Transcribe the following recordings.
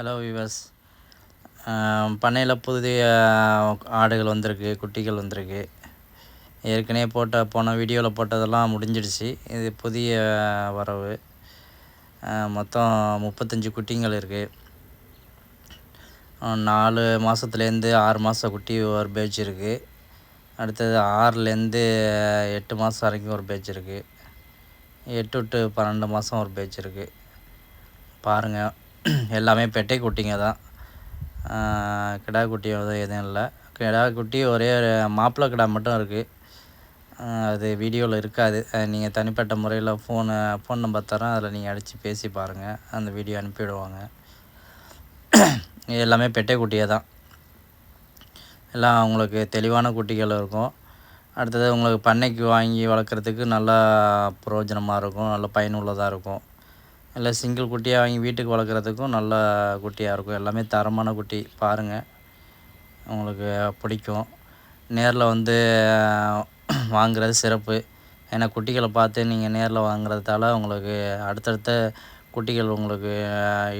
Hello விவஸ் பண்ணையில் புதிய ஆடுகள் வந்திருக்கு குட்டிகள் வந்திருக்கு. ஏற்கனவே போட்ட போன வீடியோவில் போட்டதெல்லாம் முடிஞ்சிடுச்சு. இது புதிய வரவு. மொத்தம் முப்பத்தஞ்சு குட்டிங்கள் இருக்குது நாலு மாதத்துலேருந்து ஆறு மாத குட்டி ஒரு பேட்ச் இருக்குது அடுத்தது ஆறுலேருந்து எட்டு மாதம் வரைக்கும் ஒரு பேட்ச் இருக்குது எட்டு டு பன்னெண்டு மாதம் ஒரு பேட்ச் இருக்குது பாருங்கள் எல்லாமே பெட்டை குட்டிங்க தான். கிடா குட்டி எதுவும் இல்லை. கிடா குட்டி ஒரே மாப்பிள்ளை கிடா மட்டும் இருக்குது அது வீடியோவில் இருக்காது. நீங்கள் தனிப்பட்ட முறையில் ஃபோனு ஃபோன் நம்பர் தரேன் அதில் நீங்கள் அடித்து பேசி பாருங்கள் அந்த வீடியோ அனுப்பிவிடுவாங்க. எல்லாமே பெட்டை குட்டியே தான். எல்லாம் உங்களுக்கு தெளிவான குட்டிகள் இருக்கும். அடுத்தது உங்களுக்கு பண்ணைக்கு வாங்கி வளர்க்குறதுக்கு நல்லா பிரயோஜனமாக இருக்கும். நல்ல பயனுள்ளதாக இருக்கும். இல்லை சிங்கிள் குட்டியாக வாங்கி வீட்டுக்கு வளர்க்குறதுக்கும் நல்ல குட்டியாக இருக்கும். எல்லாமே தரமான குட்டி பாருங்கள் உங்களுக்கு பிடிக்கும். நேரில் வந்து வாங்குறது சிறப்பு. ஏன்னா குட்டிகளை பார்த்து நீங்கள் நேரில் வாங்குறதால உங்களுக்கு அடுத்தடுத்த குட்டிகள் உங்களுக்கு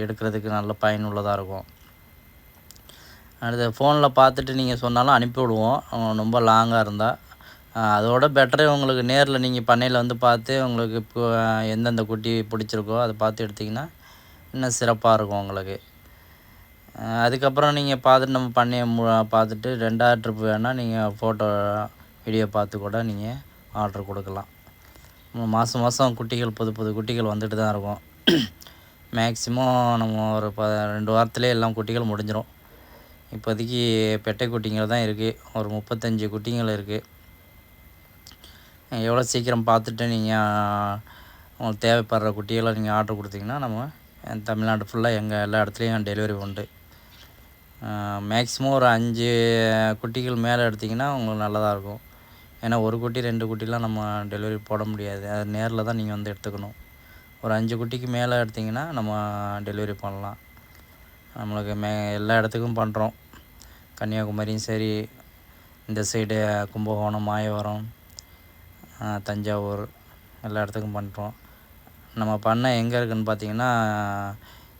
எடுக்கிறதுக்கு நல்ல பயனுள்ளதாக இருக்கும். அடுத்து ஃபோனில் பார்த்துட்டு நீங்கள் சொன்னாலும் அனுப்பி விடுவோம் ரொம்ப லாங்காக இருந்தால் அதோட பெட்ரு உங்களுக்கு நேரில் நீங்கள் பண்ணையில் வந்து பார்த்து உங்களுக்கு இப்போ எந்தெந்த குட்டி பிடிச்சிருக்கோ அதை பார்த்து எடுத்திங்கன்னா இன்னும் சிறப்பாக இருக்கும் உங்களுக்கு. அதுக்கப்புறம் நீங்கள் பார்த்துட்டு நம்ம பண்ணையை மு பார்த்துட்டு ரெண்டாவது ட்ரிப் வேணால் நீங்கள் ஃபோட்டோ வீடியோ பார்த்து கூட நீங்கள் ஆர்டர் கொடுக்கலாம். மாதம் மாதம் குட்டிகள் புது புது குட்டிகள் வந்துட்டு தான் இருக்கும். மேக்ஸிமம் நம்ம ஒரு ப ரெண்டு வாரத்துலேயே எல்லாம் குட்டிகள் முடிஞ்சிடும் இப்போதைக்கு பெட்டை குட்டிங்கள் தான் இருக்குது ஒரு முப்பத்தஞ்சு குட்டிங்கள் இருக்குது எவ்வளோ சீக்கிரம் பார்த்துட்டு நீங்கள் உங்களுக்கு தேவைப்படுற குட்டியெல்லாம் நீங்கள் ஆர்டர் கொடுத்தீங்கன்னா நம்ம தமிழ்நாடு ஃபுல்லாக எங்கள் எல்லா இடத்துலையும் டெலிவரி உண்டு. மேக்ஸிமம் ஒரு அஞ்சு குட்டிகள் மேலே எடுத்திங்கன்னா உங்களுக்கு நல்லதாக இருக்கும். ஏன்னா ஒரு குட்டி ரெண்டு குட்டிலாம் நம்ம டெலிவரி போட முடியாது. அது நேரில் தான் நீங்கள் வந்து எடுத்துக்கணும். ஒரு அஞ்சு குட்டிக்கு மேலே எடுத்திங்கன்னா நம்ம டெலிவரி பண்ணலாம். நம்மளுக்கு மே எல்லா இடத்துக்கும் பண்ணுறோம் கன்னியாகுமரியும் சரி இந்த சைடு கும்பகோணம் மாயவரம் தஞ்சாவூர் எல்லா இடத்துக்கும் பண்ணுறோம் நம்ம பண்ண எங்கே இருக்குதுன்னு பார்த்தீங்கன்னா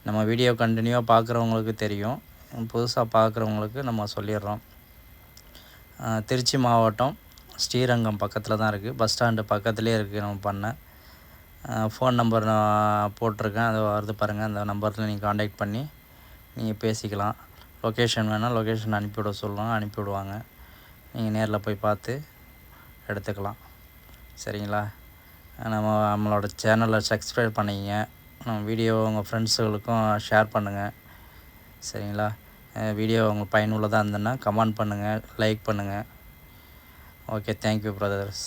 நம்ம வீடியோ கண்டினியூவாக பார்க்குறவங்களுக்கு தெரியும். புதுசாக பார்க்குறவங்களுக்கு நம்ம சொல்லிடுறோம். திருச்சி மாவட்டம் ஸ்ரீரங்கம் பக்கத்தில் தான் இருக்குது பஸ் ஸ்டாண்டு பக்கத்துலேயே இருக்குது நம்ம பண்ண. ஃபோன் நம்பர் நான் போட்டிருக்கேன். அது வருது பாருங்கள் அந்த நம்பரில் நீங்கள் காண்டாக்ட் பண்ணி நீங்கள் பேசிக்கலாம். லொக்கேஷன் வேணால் லொக்கேஷன் அனுப்பிவிட சொல்லுவாங்க அனுப்பிவிடுவாங்க. நீங்கள் நேரில் போய் பார்த்து எடுத்துக்கலாம். சரிங்களா? நம்ம நம்மளோட சேனலை சப்ஸ்கிரைப் பண்ணிக்கங்க. நம்ம வீடியோ உங்கள் ஃப்ரெண்ட்ஸுகளுக்கும் ஷேர் பண்ணுங்கள் சரிங்களா? வீடியோ உங்களுக்கு பயனுள்ளதாக இருந்ததுன்னா கமெண்ட் பண்ணுங்கள் லைக் பண்ணுங்கள் ஓகே தேங்க்யூ பிரதர்ஸ்